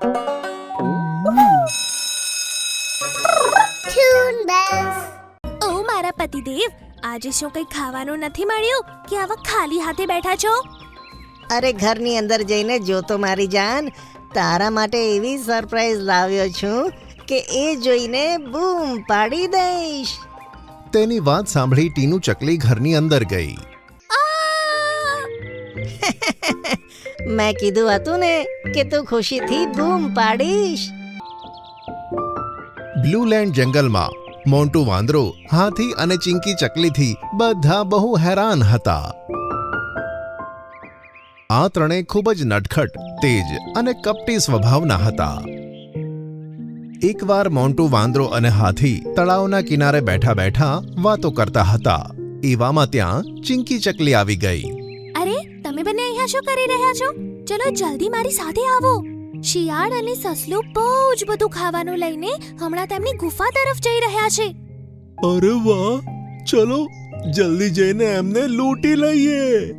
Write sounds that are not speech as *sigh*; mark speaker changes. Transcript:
Speaker 1: Bells.
Speaker 2: ઓ મારા પતિદેવ આજે શું કંઈ ખાવાનું નથી મળ્યું કે આવા ખાલી હાથે બેઠા છો
Speaker 3: અરે ઘરની અંદર જઈને જોતો મારી જાન તારા માટે એવી સરપ્રાઈઝ લાવ્યો છું કે એ જોઈને બૂમ પાડી દઈશ
Speaker 4: તેની વાત સાંભળી ટીનુ ચકલી ઘરની અંદર ગઈ
Speaker 2: આ! *laughs*
Speaker 3: મેં કીધું હતું ને કે તું ખુશીથી બૂમ પાડીશ.
Speaker 4: બ્લુ લેન્ડ જંગલમાં મોન્ટુ વાંદરો હાથી અને ચિંકી ચકલીથી બધા બહુ હેરાન હતા. આ ત્રણેય ખૂબ જ નટખટ, તેજ અને કપટી સ્વભાવના હતા. એકવાર મોન્ટુ વાંદરો અને હાથી તળાવના કિનારે બેઠા બેઠા વાતો કરતા હતા. એવામાં ત્યાં ચિંકી ચકલી આવી ગઈ.
Speaker 2: તમે બંને અહીંયા શું કરી રહ્યા છો? ચલો, જલ્દી મારી સાથે આવો. શિયાળ અને સસલું બહુ જ બધું ખાવાનું લઈને હમણાં તેમની ગુફા તરફ જઈ રહ્યા છે.
Speaker 4: અરે વાહ! ચલો, જલ્દી જઈને એમને લૂંટી લઈએ.